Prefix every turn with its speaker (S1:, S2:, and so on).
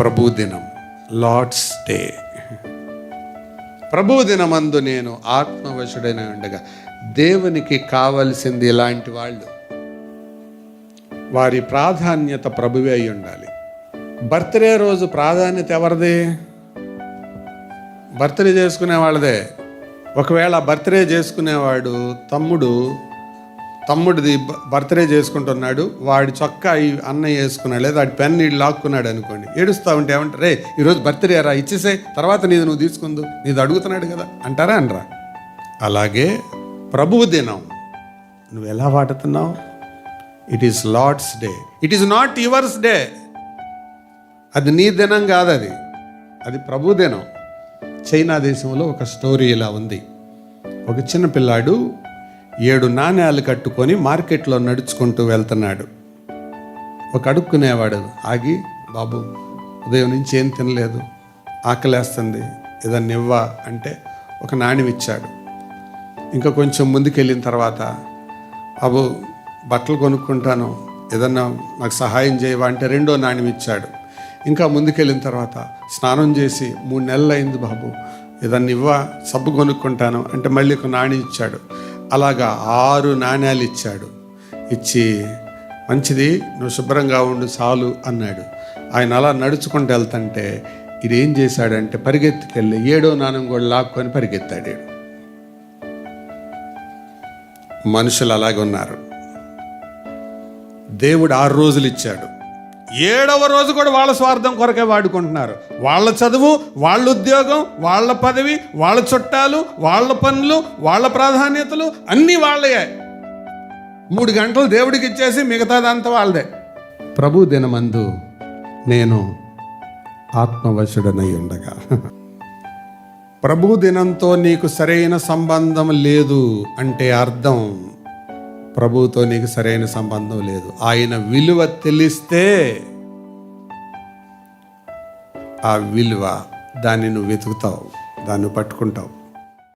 S1: ప్రభు దినం Lord's day. ప్రభు దినమందు నేను ఆత్మవశుడైన ఉండగా దేవునికి కావలసింది ఇలాంటి వాళ్ళు. వారి ప్రాధాన్యత ప్రభువే అయి ఉండాలి. బర్త్డే రోజు ప్రాధాన్యత ఎవరిది? బర్త్డే చేసుకునే వాళ్ళదే. ఒకవేళ బర్త్డే చేసుకునేవాడు తమ్ముడు తమ్ముడిది బర్త్డే చేసుకుంటున్నాడు వాడి చొక్కా అన్నయ్య వేసుకున్నాడు లేదా వాడి పెన్ నీళ్ళు లాక్కున్నాడు అనుకోండి ఏడుస్తా ఉంటే ఏమంటారు రే ఈరోజు బర్త్డే రా ఇచ్చేసే తర్వాత నీది నువ్వు తీసుకుందు నీది అడుగుతున్నాడు కదా అంటారా అనరా? అలాగే ప్రభువు దినం. నువ్వు ఎలా వాడుతున్నావు? It is Lord's day it is not yours day అది నీ దినం కాదు అది. అది ప్రభు దినం. చైనా దేశంలో ఒక స్టోరీ ఇలా ఉంది. ఒక చిన్న పిల్లాడు ఏడు నాణ్యాలు కట్టుకొని మార్కెట్లో నడుచుకుంటూ వెళ్తున్నాడు. ఒక అడుక్కునేవాడు ఆగి బాబు ఉదయం నుంచి ఏం తినలేదు? ఆకలేస్తుంది. ఏదన్నా ఇవ్వా? అంటే ఒక నాణ్యం ఇచ్చాడు ఇంకా కొంచెం ముందుకెళ్ళిన తర్వాత బాబు బట్టలు కొనుక్కుంటాను. ఏదన్నా నాకు సహాయం చేయవా? అంటే రెండో నాణ్యం ఇచ్చాడు ఇంకా ముందుకెళ్ళిన తర్వాత స్నానం చేసి మూడు నెలలు అయింది బాబు. ఏదన్నా ఇవ్వా? సబ్బు కొనుక్కుంటాను. అంటే మళ్ళీ ఒక నాణ్యం ఇచ్చాడు అలాగా ఆరు నాణ్యాలు ఇచ్చాడు. ఇచ్చి మంచిది నువ్వు శుభ్రంగా ఉండు చాలు అన్నాడు. ఆయన అలా నడుచుకుంటూ వెళ్తుంటే ఇది ఏం చేశాడంటే పరిగెత్తుకెళ్ళి ఏడో నాణ్యం కూడా లాక్కొని పరిగెత్తాడు మనుషులు అలాగే ఉన్నారు. దేవుడు ఆరు రోజులు ఇచ్చాడు. ఏడవ రోజు కూడా వాళ్ళ స్వార్థం కొరకే వాడుకుంటున్నారు. వాళ్ళ చదువు వాళ్ళ ఉద్యోగం వాళ్ళ పదవి వాళ్ళ చుట్టాలు వాళ్ళ పనులు వాళ్ళ ప్రాధాన్యతలు అన్నీ వాళ్ళయే. మూడు గంటలు దేవుడికి ఇచ్చేసి మిగతాదంతా వాళ్ళదే. ప్రభు దినమందు నేను ఆత్మవశుడనై ఉండగా. ప్రభు దినంతో నీకు సరైన సంబంధం లేదు అంటే అర్థం ప్రభువుతో నీకు సరైన సంబంధం లేదు. ఆయన విలువ తెలిస్తే ఆ విలువ దాన్ని నువ్వు వెతుకుతావు దాన్ని పట్టుకుంటావు.